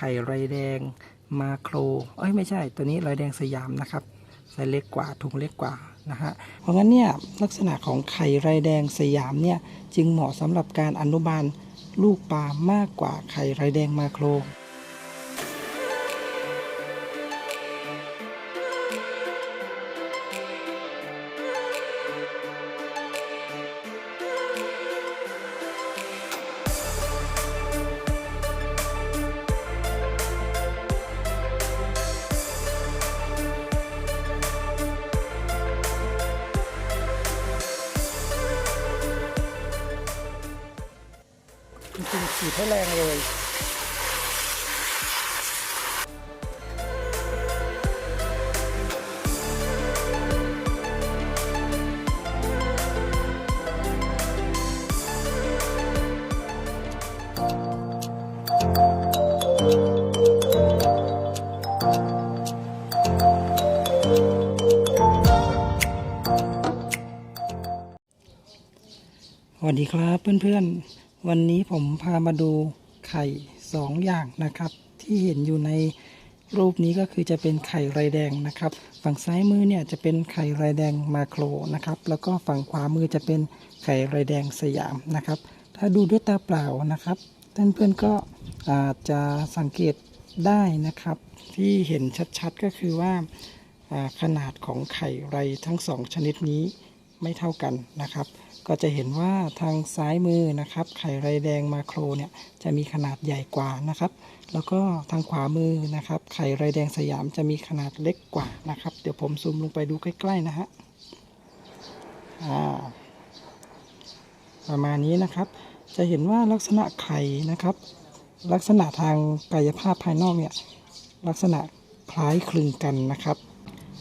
ไข่ไรแดงมาโคร เอ้ยไม่ใช่ ตัวนี้ไรแดงสยามนะครับไซส์เล็กกว่าถุงเล็กกว่านะฮะ เพราะงั้นเนี่ยลักษณะของไข่ไรแดงสยามเนี่ยจึงเหมาะสำหรับการอนุบาลลูกปลามากกว่าไข่ไรแดงมาโคร ฉีดให้แรงเลยสวัสดีครับเพื่อนๆ วันนี้ผมพามาดูไข่สองอย่างนะครับ ที่เห็นอยู่ในรูปนี้ก็คือจะเป็นไข่ไรแดงนะครับ ฝั่งซ้ายมือเนี่ยจะเป็นไข่ไรแดงมาโครนะครับ แล้วก็ฝั่งขวามือจะเป็นไข่ไรแดงสยามนะครับ ถ้าดูด้วยตาเปล่านะครับท่านเพื่อนก็อาจจะสังเกตได้นะครับ ที่เห็นชัดๆก็คือว่าาขนาดของไข่ไรทั้งสองชนิดนี้ไม่เท่ากันนะครับ ก็จะเห็นว่าทางซ้ายมือนะครับ ไข่ไรแดงมาโครเนี่ยจะมีขนาดใหญ่กว่านะครับ แล้วก็ทางขวามือนะครับ ไข่ไรแดงสยามจะมีขนาดเล็กกว่านะครับ เดี๋ยวผมซูมลงไปดูใกล้ ๆ นะฮะประมาณนี้นะครับ จะเห็นว่าลักษณะไข่นะครับ ลักษณะทางกายภาพภายนอกเนี่ยลักษณะคล้ายคลึงกันนะครับ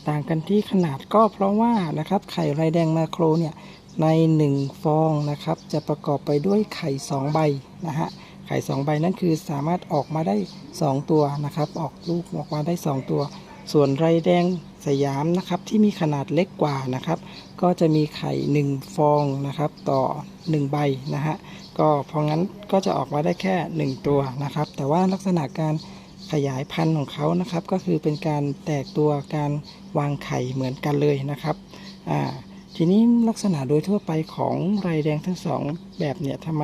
ต่างกันที่ขนาดก็เพราะว่านะครับไข่ไรแดงมาโครเนี่ย ใน 1 ฟองนะครับ จะประกอบไปด้วยไข่ 2 ใบนะฮะไข่2ใบนั่นคือสามารถออกมาได้ 2 ตัวนะครับ ออกลูกออกมาได้ 2 ตัว ส่วนไรแดงสยามนะครับที่มีขนาดเล็กกว่านะครับ ก็จะมีไข่ 1 ฟองนะครับ ต่อ 1 ใบนะฮะก็เพราะงั้นก็จะออกมาได้แค่ 1 ตัวนะครับ แต่ว่าลักษณะการขยายพันธุ์ของเขานะครับ ก็คือเป็นการแตกตัวการวางไข่เหมือนกันเลยนะครับอ่า ทีนี้ลักษณะโดยทั่วไปของไรแดงทั้งสองแบบเนี่ยทำไม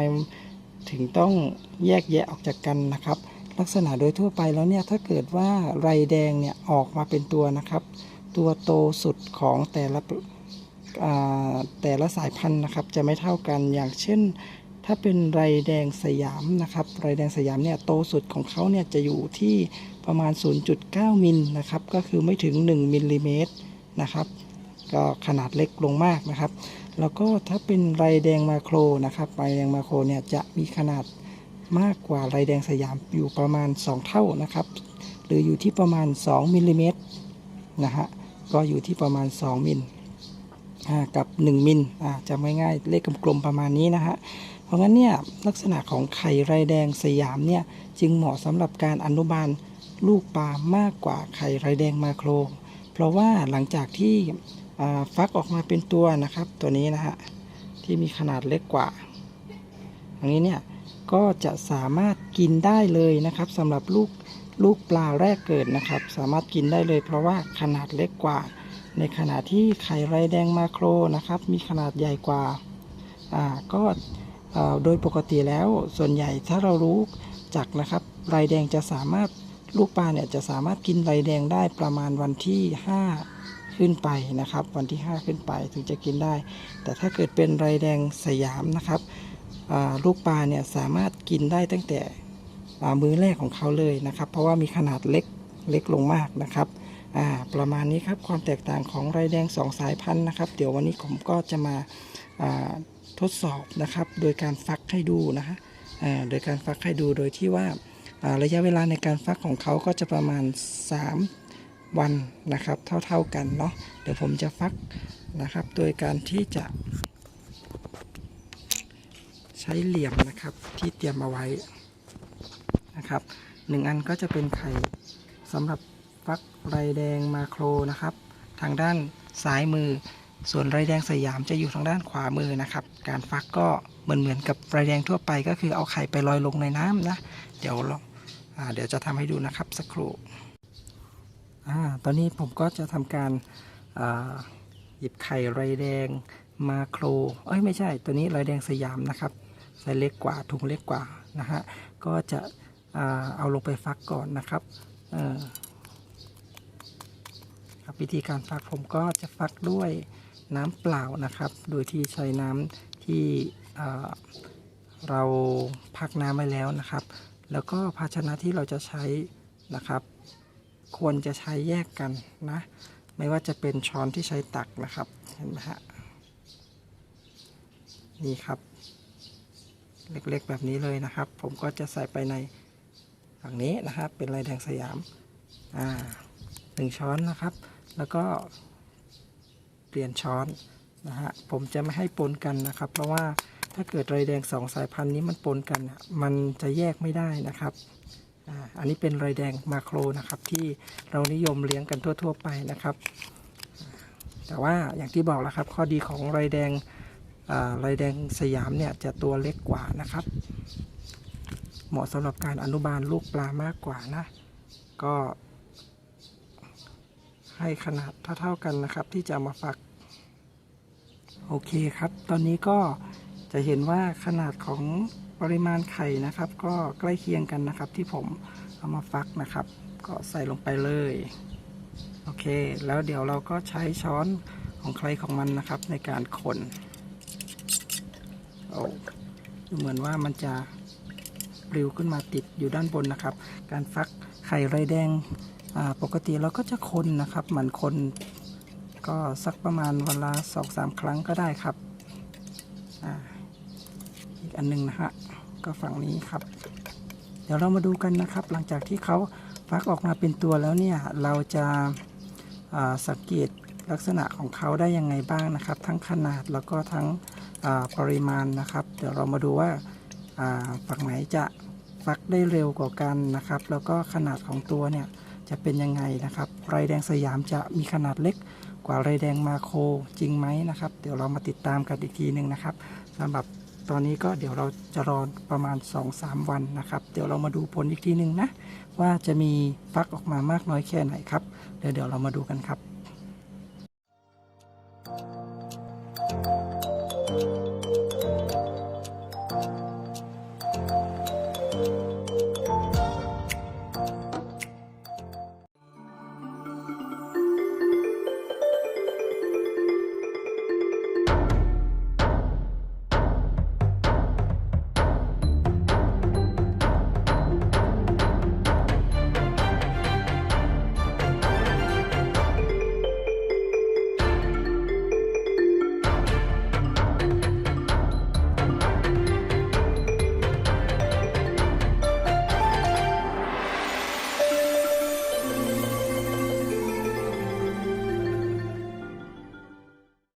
ถึงต้องแยกแยะออกจากกันนะครับ ลักษณะโดยทั่วไปแล้วเนี่ยถ้าเกิดว่าไรแดงเนี่ยออกมาเป็นตัวนะครับ ตัวโตสุดของแต่ละแต่ละสายพันธุ์นะครับจะไม่เท่ากันอย่างเช่น ถ้าเป็นไรแดงสยามนะครับไรแดงสยามเนี่ยโตสุดของเขาเนี่ยจะอยู่ที่ประมาณ 0.9 มิลนะครับก็คือไม่ถึง 1มิลลิเมตรนะครับ ก็ขนาดเล็กลงมากนะครับ แล้วก็ถ้าเป็นไรแดงมาโครนะครับไรแดงมาโครเนี่ยจะมีขนาดมากกว่าไรแดงสยามอยู่ประมาณ 2 เท่านะครับ หรืออยู่ที่ประมาณ 2มิลลิเมตรนะฮะก็อยู่ที่ประมาณ 2มิลกับ 1 มิลจะไม่ง่ายๆเลขกลมๆประมาณนี้นะฮะเพราะงั้นเนี่ยลักษณะของไข่ไรแดงสยามเนี่ยจึงเหมาะสำหรับการอนุบาลลูกปลามากกว่าไข่ไรแดงมาโคร เพราะว่าหลังจากที่ ฟักออกมาเป็นตัวนะครับ ตัวนี้นะฮะที่มีขนาดเล็กกว่าอย่างนี้เนี่ยก็จะสามารถกินได้เลยนะครับสำหรับลูกลูกปลาแรกเกิดนะครับ สามารถกินได้เลย เพราะว่าขนาดเล็กกว่า ในขณะที่ไข่ไรแดงมาโครนะครับ มีขนาดใหญ่กว่าอ่าก็โดยปกติแล้วส่วนใหญ่ถ้าเรารู้จักนะครับไรแดงจะสามารถลูกปลาเนี่ยจะสามารถกินไรแดงได้ประมาณวันที่ 5 ขึ้นไปนะครับ วันที่ 5 ขึ้นไปถึงจะกินได้ แต่ถ้าเกิดเป็นไรแดงสยามนะครับลูกปลาเนี่ยสามารถกินได้ตั้งแต่มื้อแรกของเขาเลยนะครับ เพราะว่ามีขนาดเล็กเล็กลงมากนะครับประมาณนี้ครับความแตกต่างของไรแดงสองสายพันธุ์นะครับ เดี๋ยววันนี้ผมก็จะมาทดสอบนะครับ โดยการฟักให้ดูนะฮะโดยการฟักให้ดูโดยที่ว่าอ่าระยะเวลาในการฟักของเขาก็จะประมาณ 3 วันนะครับเท่าๆกันเนาะเดี๋ยวผมจะฟักนะครับโดยการที่จะ ใช้เหลี่ยมนะครับที่เตรียมเอาไว้นะครับหนึ่งอันก็จะเป็นไข่สำหรับฟักไรแดงมาโครนะครับ ทางด้านซ้ายมือ ส่วนไรแดงสยามจะอยู่ทางด้านขวามือนะครับ การฟักก็เหมือนเหมือนกับไรแดงทั่วไป ก็คือเอาไข่ไปลอยลงในน้ำนะ เดี๋ยวเราอ่าเดี๋ยวจะทำให้ดูนะครับสักครู่ อ่าตอนนี้ผมก็จะทำการหยิบไข่ไรแดงมาโคร เอ้ยไม่ใช่ ตัวนี้ไรแดงสยามนะครับไซส์เล็กกว่าถุงเล็กกว่านะฮะ ก็จะเอาลงไปฟักก่อนนะครับครับวิธีการฟักผมก็จะฟักด้วยน้ำเปล่านะครับ โดยที่ใช้น้ำที่เราพักน้ำไว้แล้วนะครับ แล้วก็ภาชนะที่เราจะใช้นะครับ ควรจะใช้แยกกันนะ ไม่ว่าจะเป็นช้อนที่ใช้ตักนะครับ เห็นไหมฮะ นี่ครับ เล็กๆแบบนี้เลยนะครับ ผมก็จะใส่ไปในฝั่งนี้นะครับ เป็นลายแดงสยาม อ่าหนึ่งช้อนนะครับ แล้วก็เปลี่ยนช้อนนะฮะ ผมจะไม่ให้ปนกันนะครับ เพราะว่าถ้าเกิดไรแดงสองสายพันธุ์นี้มันปนกัน มันจะแยกไม่ได้นะครับ อันนี้เป็นไรแดงมาโครนะครับ ที่เรานิยมเลี้ยงกันทั่ว ๆ ไปนะครับ แต่ว่าอย่างที่บอกแล้วครับ ข้อดีของไรแดงอ่าไรแดงสยามเนี่ยจะตัวเล็กกว่านะครับ เหมาะสำหรับการอนุบาลลูกปลามากกว่านะ ก็ให้ขนาดเท่าๆกันนะครับ ที่จะเอามาฟัก โอเคครับ ตอนนี้ก็จะเห็นว่าขนาดของ ปริมาณไข่นะครับ ก็ใกล้เคียงกันนะครับ ที่ผมเอามาฟักนะครับ ก็ใส่ลงไปเลย โอเค แล้วเดี๋ยวเราก็ใช้ช้อนของใครของมันนะครับในการคนโอ้ดูเหมือนว่ามันจะปลิวขึ้นมาติดอยู่ด้านบนนะครับ การฟักไข่ไรแดงปกติเราก็จะคนนะครับเหมันคนก็สักประมาณเวละสองสามครั้งก็ได้ครับออีกอันหนึงนะฮะ ก็ฝั่งนี้ครับ เดี๋ยวเรามาดูกันนะครับ หลังจากที่เขาฟักออกมาเป็นตัวแล้วเนี่ยเราจะาสังเกตลักษณะของเขาได้ยังไงบ้างนะครับ ทั้งขนาดแล้วก็ทั้งปริมาณนะครับ เดี๋ยวเรามาดูว่าอ่าฝั่งไหนจะฟักได้เร็วกว่ากันนะครับ แล้วก็ขนาดของตัวเนี่ยจะเป็นยังไงนะครับไรแดงสยามจะมีขนาดเล็กกว่าไรแดงมาโครจริงไหมนะครับ เดี๋ยวเรามาติดตามกันอีกทีหนึ่งนะครับสำหรับ ตอนนี้ก็เดี๋ยวเราจะรอประมาณ 2-3 วันนะครับ เดี๋ยวเรามาดูผลอีกทีหนึ่งนะ ว่าจะมีฟักออกมามากน้อยแค่ไหนครับ เดี๋ยวเดี๋ยวเรามาดูกันครับ Thank you.